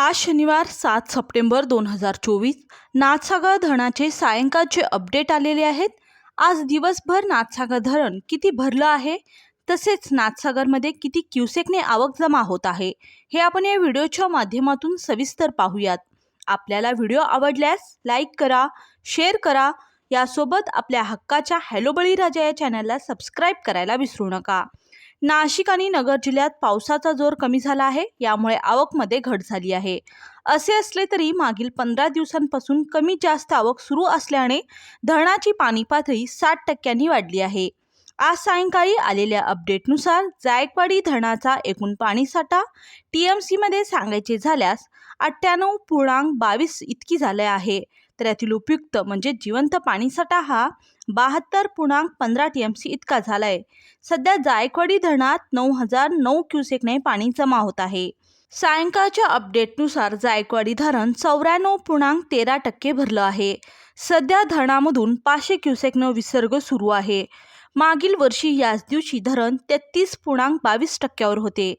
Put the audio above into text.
आज शनिवार सात सप्टेंबर दोन हजार चोवीस. नाथसागर धरणाचे सायंकाळचे अपडेट आलेले आहेत. आज दिवसभर नाथसागर धरण किती भरलं आहे? तसेच नाथसागरमध्ये किती क्युसेकने आवक जमा होत आहे? हे आपण या व्हिडिओच्या माध्यमातून सविस्तर पाहूयात. आपल्याला व्हिडिओ आवडल्यास लाईक करा शेअर करा. यासोबत आपल्या हक्काच्या हॅलो बळीराजा या चॅनलला सबस्क्राईब करायला विसरू नका. नाशिक आणि नगर जिल्ह्यात पावसाचा जोर कमी झाला आहे. यामुळे आवकमध्ये घट झाली आहे. असे असले तरी मागील पंधरा दिवसांपासून कमी जास्त आवक सुरू असल्याने धरणाची पाणी पातळी साठ टक्क्यांनी वाढली आहे. आज सायंकाळी आलेल्या अपडेटनुसार जायकवाडी धरणाचा एकूण पाणीसाठा टी एम सीमध्ये सांगायचे झाल्यास अठ्ठ्याण्णव पूर्णांक बावीस इतकी झाले आहे. तर यातील उपयुक्त म्हणजे जिवंत पाणीसाठा हा बहात्तर पूर्णांक पंधरा टी एम सी इतका झाला आहे सध्या जायकवाडी धरणात नऊ हजार नऊ क्युसेकने पाणी जमा होत आहे. सायंकाळच्या अपडेटनुसार जायकवाडी धरण चौऱ्याण्णव पूर्णांक तेरा टक्के भरलं आहे. सध्या धरणामधून पाचशे क्युसेकनं विसर्ग सुरू आहे. मागील वर्षी याच दिवशी धरण तेहतीस पूर्णांक बावीस टक्क्यावर होते.